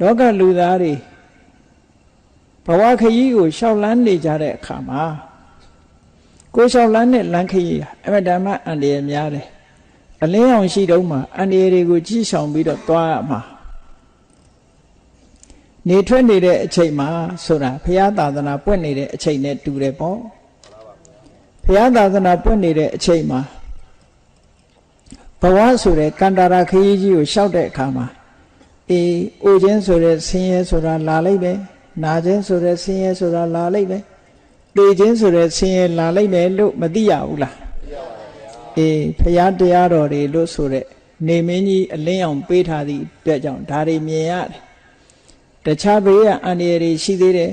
လောကလူသားတွေဘဝခရီးကိုရှောက်လန်းနေကြတဲ့အခါမှာကိုရှောက်လန်းတဲ့လမ်းခရီးဟာအမတန်မှအန္တရာယ်များတယ်အလင်းအောင်ရှိတုံးမှာအန္တရာယ်တွေကိုကြီးဆောင်ပြီးတော့သွားရမှာနေထွက်နေတဲ့အချိန်မှာဆိုတာဘုရားသာသနာပွင့်နေတဲ့အချိန်နဲ့တူတယ်ပေါ့ဘုရားသာသနာပွင့်နေတဲ့အချိန်မှာဘဝဆိုတဲ့ကန္တာရာခရီးကြီးကိုရှောက်တဲ့အခါမှာ အေးအိုခြင်းဆိုတဲ့ဆင်းရဲဆိုတာလာလိုက်ပဲနာခြင်းဆိုတဲ့ဆင်းရဲဆိုတာလာလိုက်ပဲတေခြင်းဆိုတဲ့ဆင်းရဲလာလိုက်မယ်လို့မသိရဘူးလားအေးဖရာတရားတော်တွေလို့ဆိုတဲ့နေမင်းကြီးအလင်းအောင်ပေးထားသည့်အတွက်ကြောင့်ဒါတွေမြင်ရတယ်တခြားဘေးကအန္တရာယ်တွေရှိသေးတယ်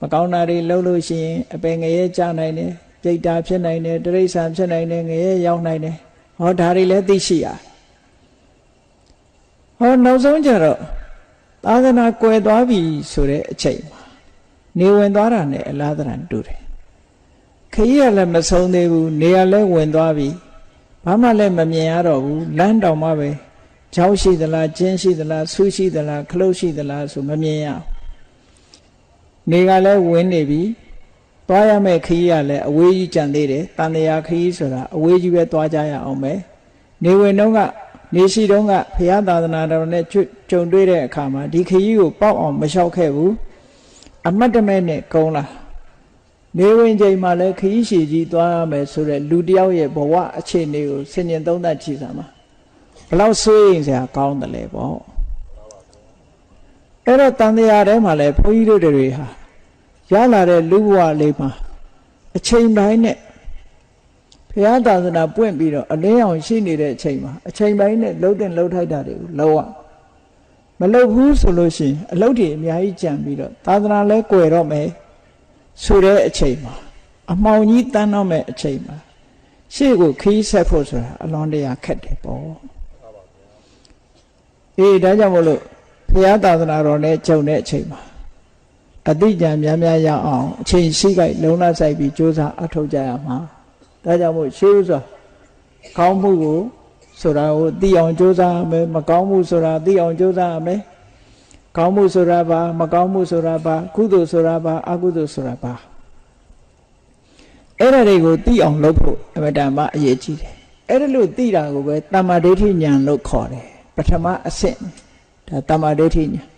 မကောင်းတာတွေလုပ်လို့ရှိရင်အပင်ငရဲကြနိုင်တယ်ပြိတ္တာဖြစ်နိုင်တယ်တရိษံဖြစ်နိုင်တယ်ငရဲရောက်နိုင်တယ်ဟောဒါတွေလည်းသိရှိရ ဟောနောက်ဆုံးကြတော့သာသနာကွယ်သွားပြီဆိုတဲ့အချိန်မှာနေဝင်သွားတာနဲ့အလားတန်တူတယ်ခရီးကလည်းမဆုံးသေးဘူးနေရလည်းဝင်သွားပြီဘာမှလည်းမမြင်ရတော့ဘူးလမ်းတောင်မှပဲเจ้าရှိသလားကျင်းရှိသလားဆူးရှိသလားခလုတ်ရှိသလားဆိုမမြင်ရနေကလည်းဝင်နေပြီသွားရမယ့်ခရီးကလည်းအဝေးကြီးကြံသေးတယ်တန်တရာခရီးဆိုတာအဝေးကြီးပဲသွားကြရအောင်ပဲ နေဝင်တော့ကနေရှိတော့ကဘုရားသာသနာတော်နဲ့ကြုံတွေ့တဲ့အခါမှာဒီခရီးကိုပေါက်အောင်မလျှောက်ခဲ့ဘူးအမတ်တမဲ့နဲ့ကုန်းလာနေဝင်ချိန်မှာလည်းခရီးရှည်ကြီးသွားရမယ်ဆိုတဲ့လူတယောက်ရဲ့ဘဝအခြေအနေကိုဆင်ញင်သုံးသပ်ကြည့်စမ်းပါဘလောက်စိုးရင်စရာကောင်းတယ်လဲပေါ့အဲ့တော့တန်တရားထဲမှာလည်းဘုန်းကြီးတို့တွေဟာရလာတဲ့လူဘဝလေးမှာအချိန်တိုင်းနဲ့ ဘုရားသာသနာပွင့်ပြီးတော့အလင်းအောင်ရှိနေတဲ့အချိန်မှာအချိန်ပိုင်းနဲ့လှုပ်တဲ့လှုပ်ထိုက်တာတွေကိုလောက်ရမလှုပ်ဘူးဆိုလို့ရှိရင်အလုပ်တွေအများကြီးကြံပြီးတော့သာသနာလဲကွယ်တော့မယ်ဆိုတဲ့အချိန်မှာအမှောင်ကြီးတန်းတော့မဲ့အချိန်မှာရှေ့ကိုခီးဆက်ဖို့ဆိုတာအလွန်တရာခက်တယ်ပေါ့အေးဒါကြောင့်မို့လို့ဘုရားသာသနာတော်နဲ့ကြုံတဲ့အချိန်မှာအတိအကျများများရအောင်အချိန်ရှိကြိုက်လုံလဆိုင်ပြီးစ조사အထောက်ကြရမှာ ဒါကြောင့်မို့ရှေးဥစွာကောင်းမှုကိုဆိုတာကိုသိအောင်ကြိုးစားရမယ်မကောင်းမှုဆိုတာသိအောင်ကြိုးစားရမယ်ကောင်းမှုဆိုတာပါမကောင်းမှုဆိုတာပါကုသိုလ်ဆိုတာပါအကုသိုလ်ဆိုတာပါအဲ့ဒါတွေကိုသိအောင်လုပ်ဖို့အမတန်မှအရေးကြီးတယ်အဲ့ဒါလို့သိတာကိုပဲတမ္မာဒိဋ္ဌိဉာဏ်လို့ခေါ်တယ်ပထမအဆင့်ဒါတမ္မာဒိဋ္ဌိဉာဏ်